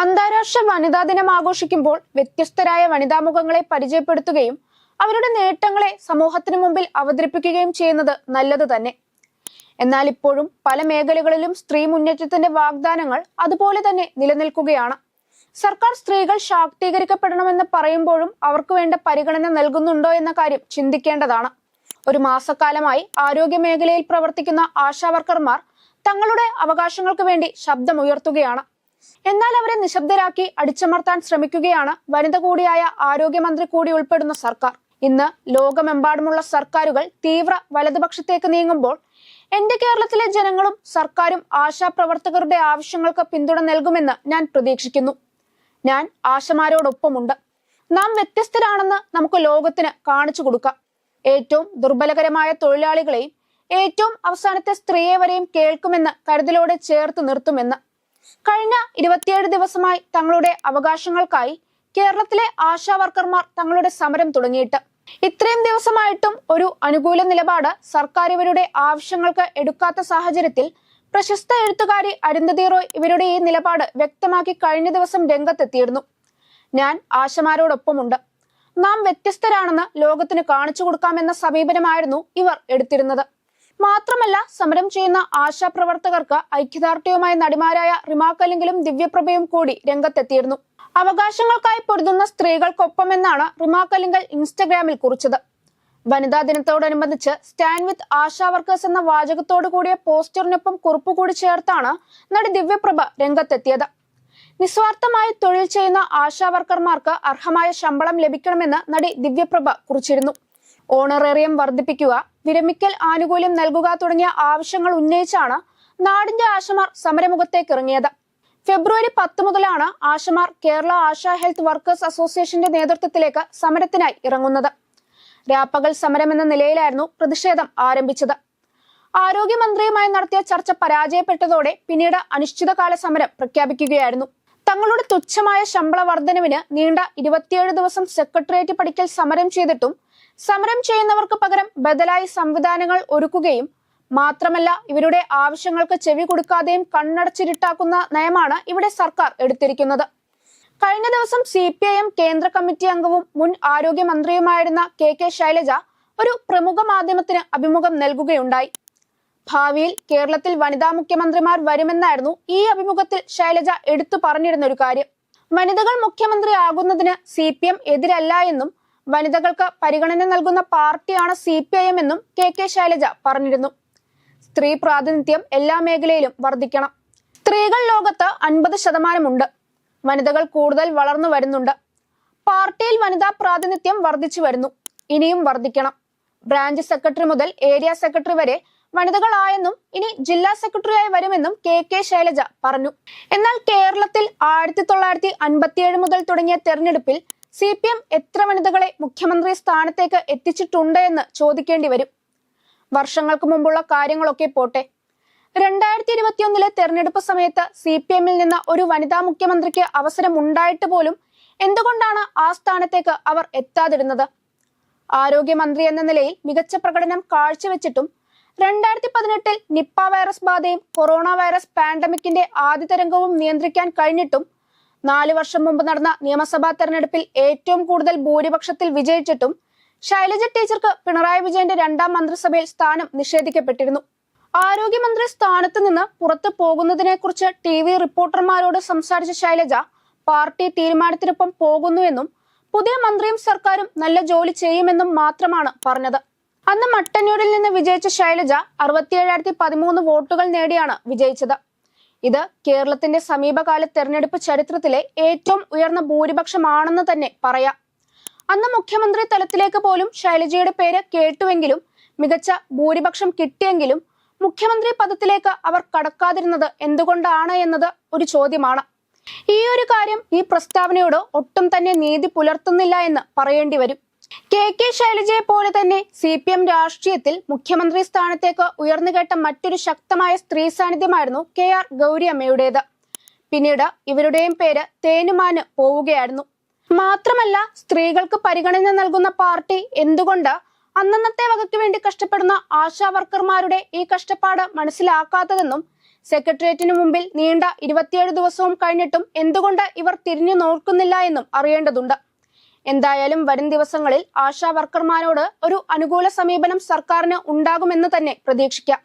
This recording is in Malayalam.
അന്താരാഷ്ട്ര വനിതാ ദിനം ആഘോഷിക്കുമ്പോൾ വ്യത്യസ്തരായ വനിതാമുഖങ്ങളെ പരിചയപ്പെടുത്തുകയും അവരുടെ നേട്ടങ്ങളെ സമൂഹത്തിന് മുമ്പിൽ അവതരിപ്പിക്കുകയും ചെയ്യുന്നത് നല്ലത് തന്നെ. എന്നാൽ ഇപ്പോഴും പല മേഖലകളിലും സ്ത്രീ മുന്നേറ്റത്തിന്റെ വാഗ്ദാനങ്ങൾ അതുപോലെ തന്നെ നിലനിൽക്കുകയാണ്. സർക്കാർ സ്ത്രീകൾ ശാക്തീകരിക്കപ്പെടണമെന്ന് പറയുമ്പോഴും അവർക്ക് വേണ്ട പരിഗണന നൽകുന്നുണ്ടോ എന്ന കാര്യം ചിന്തിക്കേണ്ടതാണ്. ഒരു മാസക്കാലമായി ആരോഗ്യ മേഖലയിൽ പ്രവർത്തിക്കുന്ന ആശാവർക്കർമാർ തങ്ങളുടെ അവകാശങ്ങൾക്ക് വേണ്ടി ശബ്ദമുയർത്തുകയാണ്. എന്നാൽ അവരെ നിശബ്ദരാക്കി അടിച്ചമർത്താൻ ശ്രമിക്കുകയാണ് വനിത കൂടിയായ ആരോഗ്യമന്ത്രി കൂടി ഉൾപ്പെടുന്ന സർക്കാർ. ഇന്ന് ലോകമെമ്പാടുമുള്ള സർക്കാരുകൾ തീവ്ര വലതുപക്ഷത്തേക്ക് നീങ്ങുമ്പോൾ എന്റെ കേരളത്തിലെ ജനങ്ങളും സർക്കാരും ആശാപ്രവർത്തകരുടെ ആവശ്യങ്ങൾക്ക് പിന്തുണ നൽകുമെന്ന് ഞാൻ പ്രതീക്ഷിക്കുന്നു. ഞാൻ ആശമാരോടൊപ്പമുണ്ട്. നാം വ്യത്യസ്തരാണെന്ന് നമുക്ക് ലോകത്തിന് കാണിച്ചു കൊടുക്കാം. ഏറ്റവും ദുർബലകരമായ തൊഴിലാളികളെയും ഏറ്റവും അവസാനത്തെ സ്ത്രീയെ വരെയും കേൾക്കുമെന്ന് കരുതലോടെ ചേർത്ത് നിർത്തുമെന്ന് കഴിഞ്ഞ ഇരുപത്തിയേഴ് ദിവസമായി തങ്ങളുടെ അവകാശങ്ങൾക്കായി കേരളത്തിലെ ആശാവർക്കർമാർ തങ്ങളുടെ സമരം തുടങ്ങിയിട്ട്. ഇത്രയും ദിവസമായിട്ടും ഒരു അനുകൂല നിലപാട് സർക്കാർ ഇവരുടെ ആവശ്യങ്ങൾക്ക് എടുക്കാത്ത സാഹചര്യത്തിൽ പ്രശസ്ത എഴുത്തുകാരി അരുന്ധതി റോയ് ഇവരുടെ ഈ നിലപാട് വ്യക്തമാക്കി കഴിഞ്ഞ ദിവസം രംഗത്തെത്തിയിരുന്നു. ഞാൻ ആശമാരോടൊപ്പമുണ്ട്. നാം വ്യത്യസ്തരാണെന്ന് ലോകത്തിന് കാണിച്ചു കൊടുക്കാമെന്ന സമീപനമായിരുന്നു ഇവർ എടുത്തിരുന്നത്. മാത്രമല്ല സമരം ചെയ്യുന്ന ആശാപ്രവർത്തകർക്ക് ഐക്യദാർഢ്യവുമായ നടിമാരായ റിമാക്കല്ലെങ്കിലും ദിവ്യപ്രഭയും കൂടി രംഗത്തെത്തിയിരുന്നു. അവകാശങ്ങൾക്കായി പൊരുതുന്ന സ്ത്രീകൾക്കൊപ്പമെന്നാണ് റിമാക്കലിങ്കൽ ഇൻസ്റ്റഗ്രാമിൽ കുറിച്ചത്. വനിതാ ദിനത്തോടനുബന്ധിച്ച് സ്റ്റാൻഡ് വിത്ത് ആശാ വർക്കേഴ്സ് എന്ന വാചകത്തോടു കൂടിയ പോസ്റ്ററിനൊപ്പം കുറിപ്പ് കൂടി ചേർത്താണ് നടി ദിവ്യപ്രഭ രംഗത്തെത്തിയത്. നിസ്വാർത്ഥമായി തൊഴിൽ ചെയ്യുന്ന ആശാ വർക്കർമാർക്ക് അർഹമായ ശമ്പളം ലഭിക്കണമെന്ന് നടി ദിവ്യപ്രഭ കുറിച്ചിരുന്നു. ഓണറേറിയം വർദ്ധിപ്പിക്കുക വിരമിക്കൽ ആനുകൂല്യം നൽകുക തുടങ്ങിയ ആവശ്യങ്ങൾ ഉന്നയിച്ചാണ് നാടിന്റെ ആശമാർ സമരമുഖത്തേക്ക് ഇറങ്ങിയത്. ഫെബ്രുവരി പത്ത് മുതലാണ് ആശമാർ കേരള ആശാ ഹെൽത്ത് വർക്കേഴ്സ് അസോസിയേഷന്റെ നേതൃത്വത്തിലേക്ക് സമരത്തിനായി ഇറങ്ങുന്നത്. രാപ്പകൽ സമരം എന്ന നിലയിലായിരുന്നു പ്രതിഷേധം ആരംഭിച്ചത്. ആരോഗ്യമന്ത്രിയുമായി നടത്തിയ ചർച്ച പരാജയപ്പെട്ടതോടെ പിന്നീട് അനിശ്ചിതകാല സമരം പ്രഖ്യാപിക്കുകയായിരുന്നു. തങ്ങളുടെ തുച്ഛമായ ശമ്പള വർധനവിന് നീണ്ട ഇരുപത്തിയേഴ് ദിവസം സെക്രട്ടേറിയറ്റ് പടിക്കൽ സമരം ചെയ്തിട്ടും സമരം ചെയ്യുന്നവർക്ക് പകരം ബദലായി സംവിധാനങ്ങൾ ഒരുക്കുകയും മാത്രമല്ല ഇവരുടെ ആവശ്യങ്ങൾക്ക് ചെവി കൊടുക്കാതെയും കണ്ണടച്ചിരിട്ടാക്കുന്ന നയമാണ് ഇവിടെ സർക്കാർ എടുത്തിരിക്കുന്നത്. കഴിഞ്ഞ ദിവസം സി പി ഐ എം കേന്ദ്ര കമ്മിറ്റി അംഗവും മുൻ ആരോഗ്യമന്ത്രിയുമായിരുന്ന കെ കെ ശൈലജ ഒരു പ്രമുഖ മാധ്യമത്തിന് അഭിമുഖം നൽകുകയുണ്ടായി. ഭാവിയിൽ കേരളത്തിൽ വനിതാ മുഖ്യമന്ത്രിമാർ വരുമെന്നായിരുന്നു ഈ അഭിമുഖത്തിൽ ശൈലജ എടുത്തു പറഞ്ഞിരുന്ന ഒരു കാര്യം. വനിതകൾ മുഖ്യമന്ത്രി ആകുന്നതിന് സി പി എം എതിരല്ല എന്നും വനിതകൾക്ക് പരിഗണന നൽകുന്ന പാർട്ടിയാണ് സി പി ഐ എം എന്നും കെ കെ ശൈലജ പറഞ്ഞിരുന്നു. സ്ത്രീ പ്രാതിനിധ്യം എല്ലാ മേഖലയിലും വർദ്ധിക്കണം. സ്ത്രീകൾ ലോകത്ത് അൻപത് ശതമാനമുണ്ട്. വനിതകൾ കൂടുതൽ വളർന്നു വരുന്നുണ്ട്. പാർട്ടിയിൽ വനിതാ പ്രാതിനിധ്യം വർദ്ധിച്ചു വരുന്നു. ഇനിയും വർദ്ധിക്കണം. ബ്രാഞ്ച് സെക്രട്ടറി മുതൽ ഏരിയ സെക്രട്ടറി വരെ വനിതകളായെന്നും ഇനി ജില്ലാ സെക്രട്ടറിയായി വരുമെന്നും കെ കെ ശൈലജ പറഞ്ഞു. എന്നാൽ കേരളത്തിൽ ആയിരത്തി തൊള്ളായിരത്തി അൻപത്തിയേഴ് മുതൽ തുടങ്ങിയ തെരഞ്ഞെടുപ്പിൽ സി പി എം എത്ര വനിതകളെ മുഖ്യമന്ത്രി സ്ഥാനത്തേക്ക് എത്തിച്ചിട്ടുണ്ട് എന്ന് ചോദിക്കേണ്ടി വരും. വർഷങ്ങൾക്ക് മുമ്പുള്ള കാര്യങ്ങളൊക്കെ പോട്ടെ. രണ്ടായിരത്തി ഇരുപത്തിയൊന്നിലെ തെരഞ്ഞെടുപ്പ് സമയത്ത് സി പി എമ്മിൽ നിന്ന് ഒരു വനിതാ മുഖ്യമന്ത്രിക്ക് അവസരം ഉണ്ടായിട്ട് പോലും എന്തുകൊണ്ടാണ് ആ സ്ഥാനത്തേക്ക് അവർ എത്താതിരുന്നത്? ആരോഗ്യമന്ത്രി എന്ന നിലയിൽ മികച്ച പ്രകടനം കാഴ്ചവെച്ചിട്ടും രണ്ടായിരത്തി പതിനെട്ടിൽ നിപ്പ വൈറസ് ബാധയും കൊറോണ വൈറസ് പാൻഡമിക്കിന്റെ ആദ്യ തരംഗവും നിയന്ത്രിക്കാൻ കഴിഞ്ഞിട്ടും നാല് വർഷം മുമ്പ് നടന്ന നിയമസഭാ തെരഞ്ഞെടുപ്പിൽ ഏറ്റവും കൂടുതൽ ഭൂരിപക്ഷത്തിൽ വിജയിച്ചിട്ടും ശൈലജ ടീച്ചർക്ക് പിണറായി വിജയന്റെ രണ്ടാം മന്ത്രിസഭയിൽ സ്ഥാനം നിഷേധിക്കപ്പെട്ടിരുന്നു. ആരോഗ്യമന്ത്രി സ്ഥാനത്ത് നിന്ന് പുറത്തു പോകുന്നതിനെക്കുറിച്ച് ടി വി റിപ്പോർട്ടർമാരോട് സംസാരിച്ച ശൈലജ പാർട്ടി തീരുമാനത്തിനൊപ്പം പോകുന്നുവെന്നും പുതിയ മന്ത്രിയും സർക്കാരും നല്ല ജോലി ചെയ്യുമെന്നും മാത്രമാണ് പറഞ്ഞത്. അന്ന് മട്ടന്നൂരിൽ നിന്ന് വിജയിച്ച ശൈലജ അറുപത്തിയേഴായിരത്തി പതിമൂന്ന് വോട്ടുകൾ നേടിയാണ് വിജയിച്ചത്. ഇത് കേരളത്തിന്റെ സമീപകാല തെരഞ്ഞെടുപ്പ് ചരിത്രത്തിലെ ഏറ്റവും ഉയർന്ന ഭൂരിപക്ഷമാണെന്ന് തന്നെ പറയാം. അന്ന് മുഖ്യമന്ത്രി തലത്തിലേക്ക് പോലും ശൈലജയുടെ പേര് കേട്ടുവെങ്കിലും മികച്ച ഭൂരിപക്ഷം കിട്ടിയെങ്കിലും മുഖ്യമന്ത്രി പദത്തിലേക്ക് അവർ കടക്കാതിരുന്നത് എന്തുകൊണ്ടാണ് എന്നത് ഒരു ചോദ്യമാണ്. ഈ ഒരു കാര്യം ഈ പ്രസ്താവനയോട് ഒട്ടും തന്നെ നീതി പുലർത്തുന്നില്ല എന്ന് പറയേണ്ടി വരും. കെ കെ ശൈലജയെ പോലെ തന്നെ സി പി എം രാഷ്ട്രീയത്തിൽ മുഖ്യമന്ത്രി സ്ഥാനത്തേക്ക് ഉയർന്നുകേട്ട മറ്റൊരു ശക്തമായ സ്ത്രീ സാന്നിധ്യമായിരുന്നു കെ ആർ ഗൗരിയമ്മയുടേത്. പിന്നീട് ഇവരുടെയും പേര് തേനുമാന് പോവുകയായിരുന്നു. മാത്രമല്ല സ്ത്രീകൾക്ക് പരിഗണന നൽകുന്ന പാർട്ടി എന്തുകൊണ്ട് അന്നന്നത്തെ വകയ്ക്ക് വേണ്ടി കഷ്ടപ്പെടുന്ന ആശാ വർക്കർമാരുടെ ഈ കഷ്ടപ്പാട് മനസ്സിലാക്കാത്തതെന്നും സെക്രട്ടേറിയറ്റിനു മുമ്പിൽ നീണ്ട ഇരുപത്തിയേഴ് ദിവസവും കഴിഞ്ഞിട്ടും എന്തുകൊണ്ട് ഇവർ തിരിഞ്ഞു നോക്കുന്നില്ല എന്നും അറിയേണ്ടതുണ്ട്. എന്തായാലും വരും ദിവസങ്ങളിൽ ആശാ വർക്കർമാരോട് ഒരു അനുകൂല സമീപനം സർക്കാരിന് ഉണ്ടാകുമെന്ന് തന്നെ പ്രതീക്ഷിക്കാം.